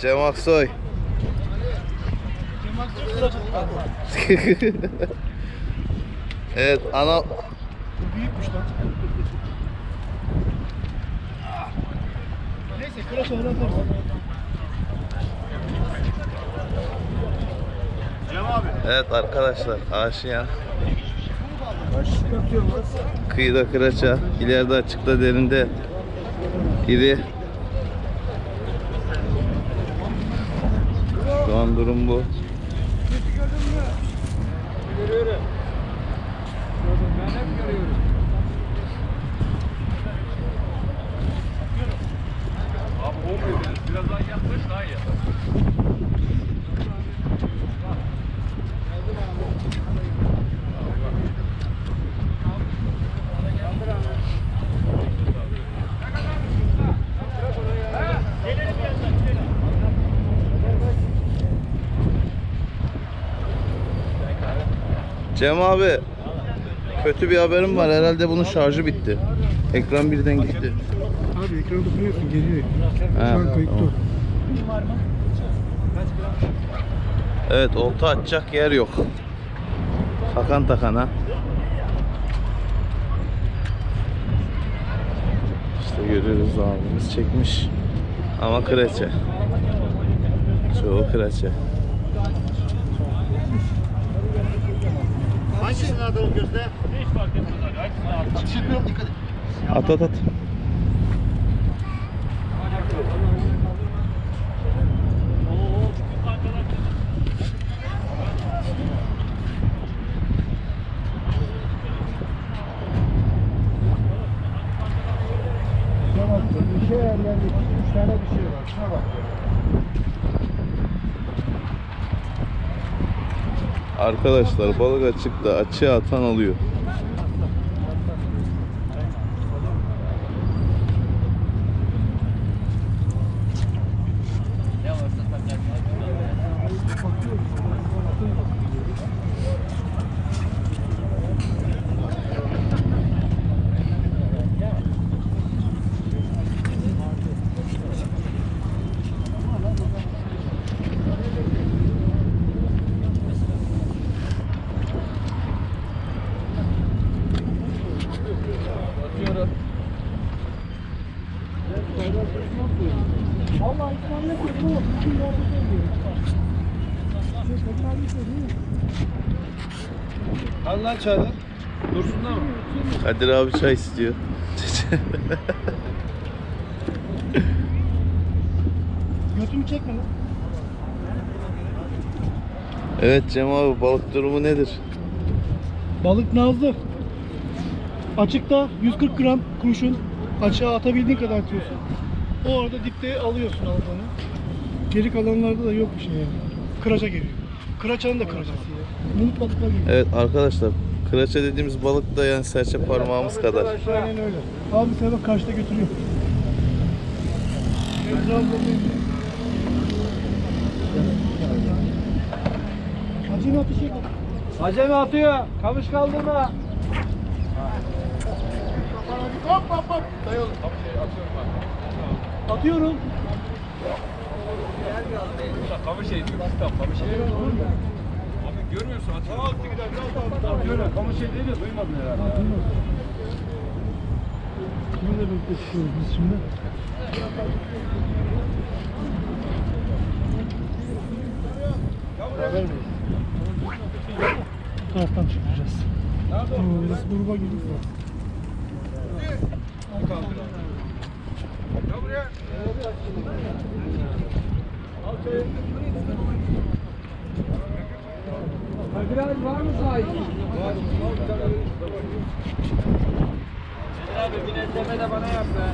Cem Aksoy. evet ana Büyükmüş lan. Neyse kıraç oynatırız. Evet arkadaşlar Aşiyan Başlık atıyorum lan. kıyıda kıraça ileride açıkta derinde iri an durum bu. Görüyorum. Ben hep görüyorum. Birazdan yaklaş daha iyi. Cem abi kötü bir haberim var herhalde bunun şarjı bitti. Ekran birden gitti. Abi ekranda dokunuyorsun geliyor. Ha, Şu an kayıtta. tamam. Evet olta atacak yer yok. Takan takana. İşte görüyoruz abimiz çekmiş. Ama kreçe. Çoğu kreçe. Hangisini atalım gözde? Hiç fark etmez abi. Hangisini atalım? At at at. Tamam. Bir şey yerlerde üç tane bir şey var. Şuna bak. Arkadaşlar balık açıkta açığa atan alıyor. Al lan çağır. Dursun da mı? Kadir abi çay istiyor. Götümü çekme lan. evet Cem abi balık durumu nedir? Balık nazlı. Açıkta 140 gram kurşun. Açığa atabildiğin kadar atıyorsun. O arada dipte alıyorsun aldığını. Geri kalanlarda da yok bir şey yani. Kıraça geliyor. Kıraçanın da ya. Bulut balıklar gibi. Evet arkadaşlar kıraça dediğimiz balık da yani serçe parmağımız kadar. Aynen öyle. Abi sen bak karşıda götürüyor. Acemi yok. Acemi atıyor. Kamış kaldırma. Hop hop hop. Atıyorum. Kamış şey diyor. Kamış şey. Abi görmüyorsun atıyor. Attı gider. Atıyorum. Kamış şey değil ya duymadın herhalde. Bunu da bekletiyoruz biz şimdi. Beraber miyiz? Taraftan çıkacağız. Oo, Burası gruba girdik ya. Biraz var mı sahip? Var. Abi bir netleme de bana yap be.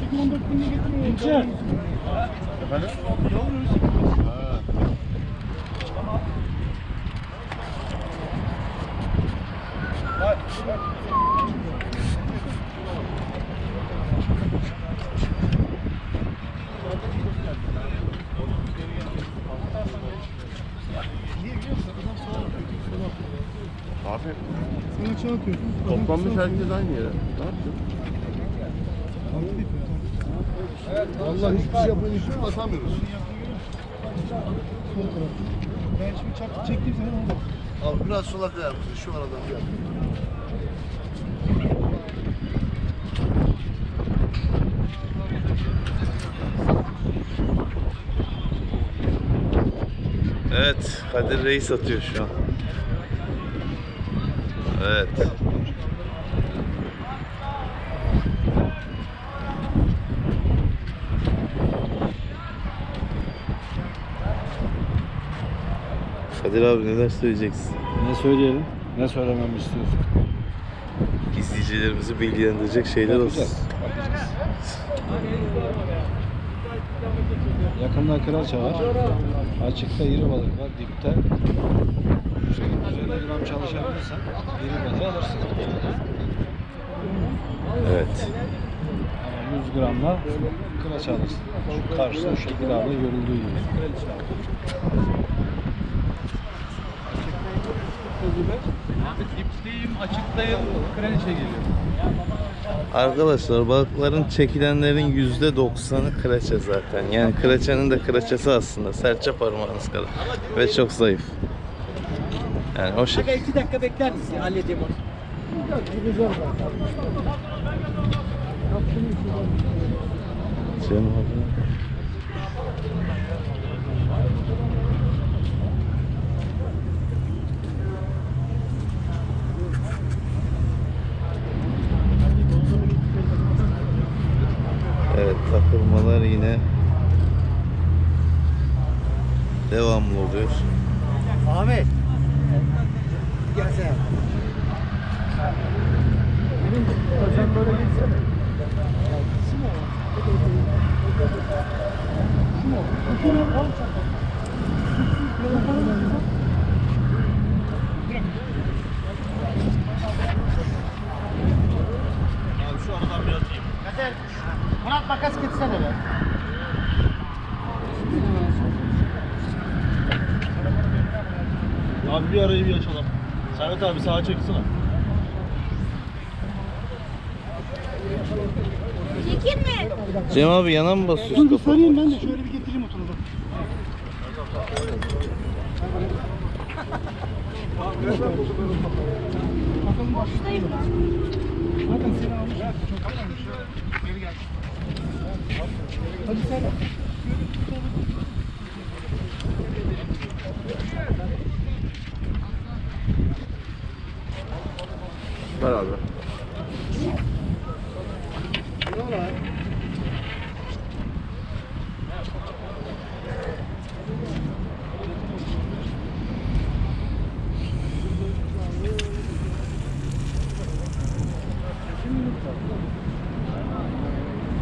Peki 14 günde getirmiyor. İlçe. Efendim? Sana açığa atıyorsun. Toplanmış herkes aynı yere. Ne ediyor. Vallahi hiçbir şey yapmayın işini atamıyoruz. Sol taraf. Ben şimdi çak çektiğim zaman oldu. Abi biraz sola kayar mısın? Şu aradan bir Evet, Kadir Reis atıyor şu an. Evet. Kadir abi neler söyleyeceksin? Ne söyleyelim? Ne söylememi istiyorsun? İzleyicilerimizi bilgilendirecek şeyler olsun. Bakacağız. Yakında kıraça var. Açıkta iri balık var. Dipte 150 gram çalışabilirsen 20 metre alırsın. Evet. Ama 100 gramla kıraç alırsın. Şu karşıda şu şekilde abi görüldüğü gibi. Dipteyim, açıktayım, kraliçe geliyor. Arkadaşlar balıkların çekilenlerin yüzde doksanı kıraça zaten. Yani kıraçanın da kıraçası aslında. Serçe parmağınız kadar. Ve çok zayıf. Yani o Aga şekilde. iki dakika bekler misin? Halledeyim onu. Canım abi. Murat makas getirsene be. Abi bir arayı bir açalım. Servet abi sağa çeksene. Çekil mi? Cem abi yana mı Dur basıyorsun bir kafa? sarayım ben de şöyle bir getireyim oturumu. Bakalım Boştayım. Zaten seni almış. Çok almış. Geri gel. Hadi sen. Ver abi.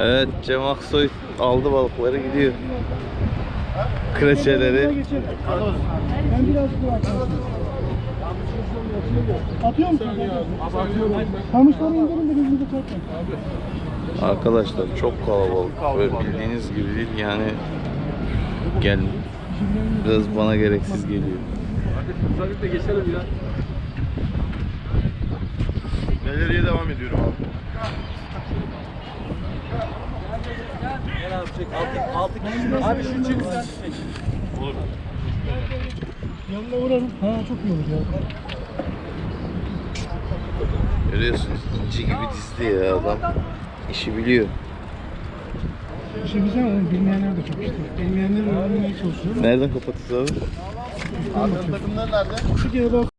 Evet Cem Aksoy aldı balıkları gidiyor. Kreçeleri. Ben biraz. Atıyor musun? Kamışları indirin de birbirinize çarpmayın. Arkadaşlar çok kalabalık ve bildiğiniz gibi değil yani gel biraz bana gereksiz geliyor. De geçelim ya. Galeriye devam ediyorum abi. Gel abi çek. Altı, altı kişi. Abi şu çık sen çek. Yanına uğrarım. Ha çok iyi olur ya. Görüyorsunuz inci gibi dizdi ya adam. İşi biliyor. Şimdi güzel ama bilmeyenler de çok işte. Bilmeyenleri öğrenmeye çalışıyorum. Nereden kapatacağız abi? Abi takımlar nerede? Şu diye bak.